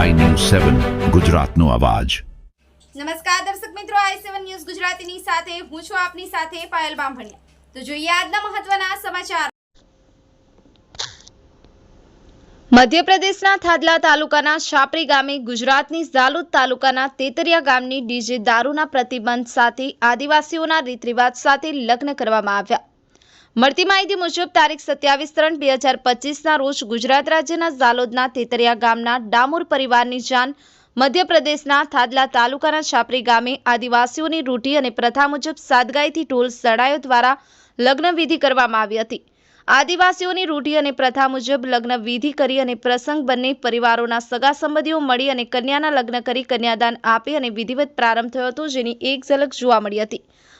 સેવન ગુજરાતનો અવાજ. નમસ્કાર દર્શક મિત્રો આઈ સેવન ન્યૂઝ ગુજરાતીની સાથે હું છું આપની સાથે પાયલ બામભણિયા. તો જોઈએ આજના મહત્વના સમાચાર. મધ્યપ્રદેશના થાદલા તાલુકાના શાપરી ગામે ગુજરાતની ઝાલુદ તાલુકાના તેતરિયા ગામની ડીજે દારૂના પ્રતિબંધ સાથે આદિવાસીઓના રીત રિવાજ સાથે લગ્ન કરવામાં આવ્યા. મળતી માહિતી મુજબ તારીખ સત્યાવીસ ત્રણ બે હજાર પચીસના રોજ ગુજરાત રાજ્યના ઝાલોદના તેતરિયા ગામના ડામોર પરિવારની જાન મધ્યપ્રદેશના થાદલા તાલુકાના છાપરી ગામે આદિવાસીઓની રૂઢી અને પ્રથા મુજબ સાદગાઈથી ઢોલ સડાયો દ્વારા લગ્નવિધિ કરવામાં આવી હતી. આદિવાસીઓની રૂઢી અને પ્રથા મુજબ લગ્ન વિધિ કરી અને પ્રસંગ બંને પરિવારોના સગા સંબંધીઓ મળી અને કન્યાના લગ્ન કરી કન્યાદાન આપી અને વિધિવત પ્રારંભ થયો હતો, જેની એક ઝલક જોવા મળી હતી.